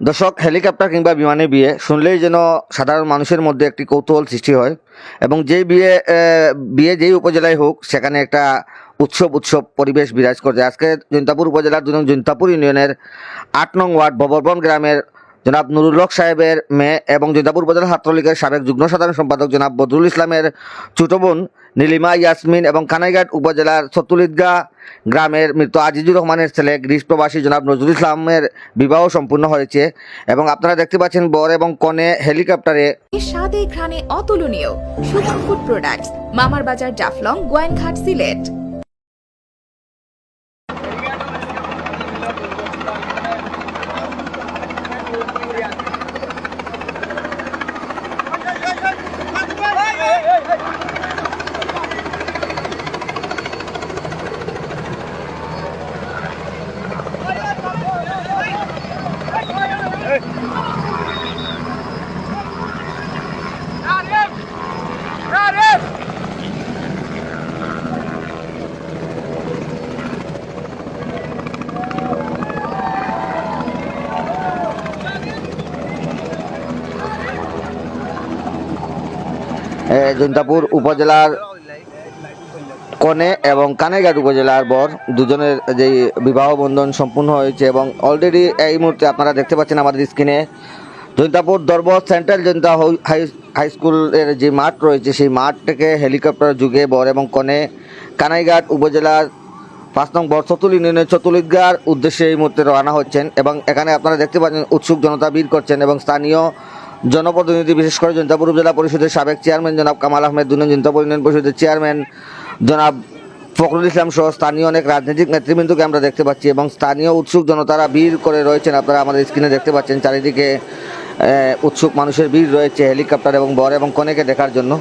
দর্শক, হেলিকপ্টার কিংবা বিমানে বিয়ে শুনলেই যেন সাধারণ মানুষের মধ্যে একটি কৌতূহল সৃষ্টি হয় এবং যেই বিয়ে বিয়ে যেই উপজেলায় হোক, সেখানে একটা উৎসব উৎসব পরিবেশ বিরাজ করছে। আজকে জৈন্তাপুর উপজেলার দুজন জৈন্তাপুর ইউনিয়নের আট নং ওয়ার্ড ববরবন গ্রামের জনাব নুরুল হক সাহেবের মেয়ে এবং জৈন্তাপুর উপজেলা ছাত্রলীগের সাবেক যুগ্ম সাধারণ সম্পাদক জনাব বদরুল ইসলামের ছোট বোন নীলিমা ইয়াসমিন এবং কানাইঘাট উপজেলার সতুলিদগা গ্রামের মৃত আজিজুর রহমানের ছেলে গ্রিস প্রবাসী জনাব নজরুল ইসলামের বিবাহ সম্পূর্ণ হয়েছে এবং আপনারা দেখতে পাচ্ছেন বর এবং কনে হেলিকপ্টারে স্বাদে ঘ্রাণে অতুলনীয় সুমন ফুড প্রোডাক্টস মামার বাজার জাফলং, গোয়াইনঘাট, সিলেট। জৈন্তাপুর উপজেলার কনে এবং কানেঘাট উপজেলার বর দুজনের যে বিবাহ বন্ধন সম্পূর্ণ হয়েছে এবং অলরেডি এই মুহূর্তে আপনারা দেখতে পাচ্ছেন আমাদের স্ক্রিনে জৈন্তাপুর দরব সেন্ট্রাল জৈন্তা হাই হাই স্কুলের যে মাঠ রয়েছে, সেই মাঠ থেকে হেলিকপ্টার যুগে বর এবং কনে কানাইঘাট উপজেলার পাঁচ নং বর্ষতুল ইউনিয়নের চতুলিদগার উদ্দেশ্যে এই মুহূর্তে রওনা হচ্ছেন এবং এখানে আপনারা দেখতে পাচ্ছেন উৎসুক জনতা ভিড় করছেন এবং স্থানীয় জনপ্রতিনিধি বিশেষ করে জনতাপুর উপজেলা পরিষদের সাবেক চেয়ারম্যান জনাব কামাল আহমেদ দুজন জনতাপুর ইউনিয়ন পরিষদের চেয়ারম্যান জনাব ফখরুল ইসলাম সহ স্থানীয় অনেক রাজনৈতিক নেতৃবৃন্দকে আমরা দেখতে পাচ্ছি এবং স্থানীয় উৎসুক জনতারা ভিড় করে রয়েছেন। আপনারা আমাদের স্ক্রিনে দেখতে পাচ্ছেন, চারিদিকে উৎসুক মানুষের ভিড় রয়েছে হেলিকপ্টার এবং বর এবং কনেকে দেখার জন্য।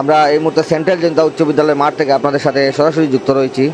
আমরা এই মুহূর্তে সেন্ট্রাল জনতা উচ্চ বিদ্যালয়ের মাঠ থেকে আপনাদের সাথে সরাসরি যুক্ত রয়েছি।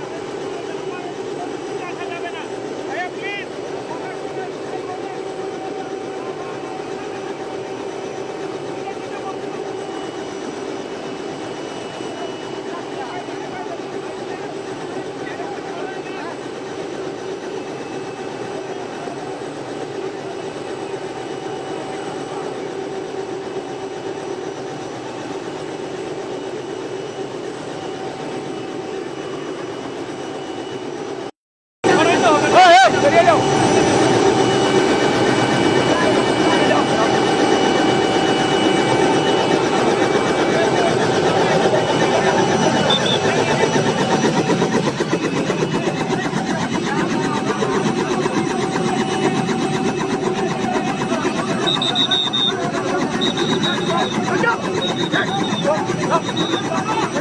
Go! Go! Go!